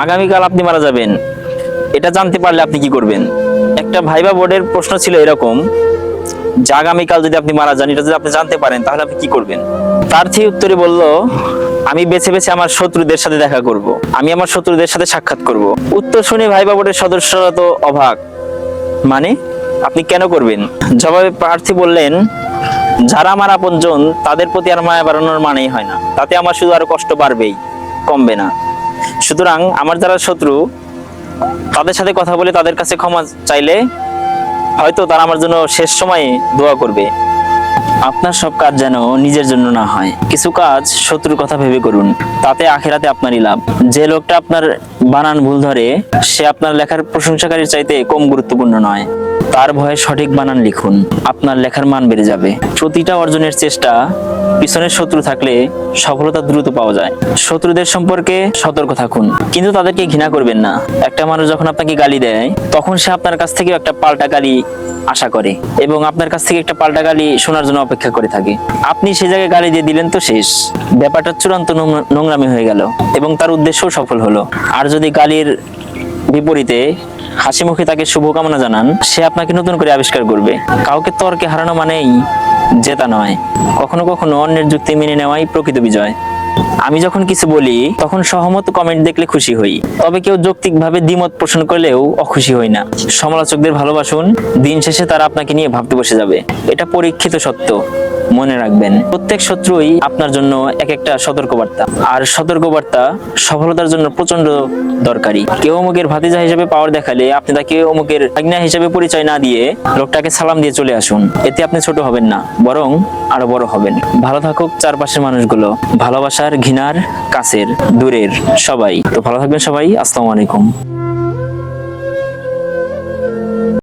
আগামীকাল আপনি মারা যাবেন। এটা জানতে পারলে আপনি কি করবেন? একটা ভাইবা বোর্ডের প্রশ্ন ছিল এরকম, যে আগামীকাল যদি আপনি মারা যান, এটা যদি আপনি জানতে পারেন, তাহলে আপনি কি করবেন? প্রার্থী উত্তরে বলল, আমি বেছে বেছে আমার শত্রুদের সাথে দেখা করব। আমি আমার শত্রুদের সাথে সাক্ষাৎ করব। উত্তর শুনে ভাইবা বোর্ডের সদস্যরা তো অবাক। মানে আপনি কেন করবেন? জবাবে প্রার্থী বললেন, যারা আমার আপনজন, তাদের প্রতি আর মায়া বাড়ানোর মানেই হয় না। তাতে আমার শুধু আরও কষ্ট বাড়বেই, কমবে না। সুতরাং আমার যারা শত্রু, তাদের সাথে কথা বলে তাদের কাছে ক্ষমা চাইলে হয়তো তারা আমার জন্য শেষ সময়ে দোয়া করবে। আপনার সব কাজ যেন নিজের জন্য না হয়। কিছু কাজ শত্রুর কথা ভেবে করুন, তাতে আখেরাতে আপনারই লাভ। যে লোকটা আপনার বানান ভুল ধরে, সে আপনার লেখার প্রশংসাকারীর চাইতে কম গুরুত্বপূর্ণ নয়। তার ভয়ে সঠিক বানান লিখুন, আপনার লেখার মান বেড়ে যাবে। প্রতিটা অর্জনের চেষ্টা পিছনের শত্রু থাকলে সফলতা দ্রুত পাওয়া যায়। শত্রুদের সম্পর্কে সতর্ক থাকুন, কিন্তু তাদেরকে ঘৃণা করবেন না। একটা মানুষ যখন আপনাকে গালি দেয়, তখন সে আপনার কাছ থেকে একটা পাল্টা গালি আশা করে এবং আপনার কাছ থেকে একটা পাল্টা গালি শোনার জন্য অপেক্ষা করে থাকে। আপনি সে জায়গায় গালি দিয়ে দিলেন তো শেষ। ব্যাপারটা চূড়ান্ত নোংরামি হয়ে গেল এবং তার উদ্দেশ্যও সফল হলো। আর যদি গালির বিপরীতে হাসি মুখে তাকে শুভকামনা জানান, সে আপনাকে নতুন করে আবিষ্কার করবে। কাউকে তর্কে হারানো মানেই জেতা নয়। কখনো কখনো অন্যের যুক্তি মেনে নেওয়াই প্রকৃত বিজয়। আমি যখন কিছু বলি, তখন সহমত কমেন্ট দেখলে খুশি হই। তবে কেউ যৌক্তিকভাবে দ্বিমত পোষণ করলেও অখুশি হই না। সমালোচকদের ভালোবাসুন, দিন শেষে তারা আপনাকে নিয়ে ভাবতে বসে যাবে। এটা পরীক্ষিত সত্য। মনে রাখবেন, প্রত্যেক শত্রুই আপনার জন্য এক একটা সতর্কবার্তা। আর সতর্কবার্তা সফলতার জন্য প্রচণ্ড দরকারি। কেউ অমুকের ভাতিজা হিসেবে পাওয়ার দেখালে আপনি তাকে অমুকের আজ্ঞা হিসেবে পরিচয় না দিয়ে লোকটাকে সালাম দিয়ে চলে আসুন। এতে আপনি ছোট হবেন না, বরং আরও বড় হবেন। ভালো থাকুক চারপাশের মানুষগুলো। ভালোবাসার ঘৃণার কাছের দূরের সবাই। তো ভালো থাকবেন সবাই, আসসালামু আলাইকুম।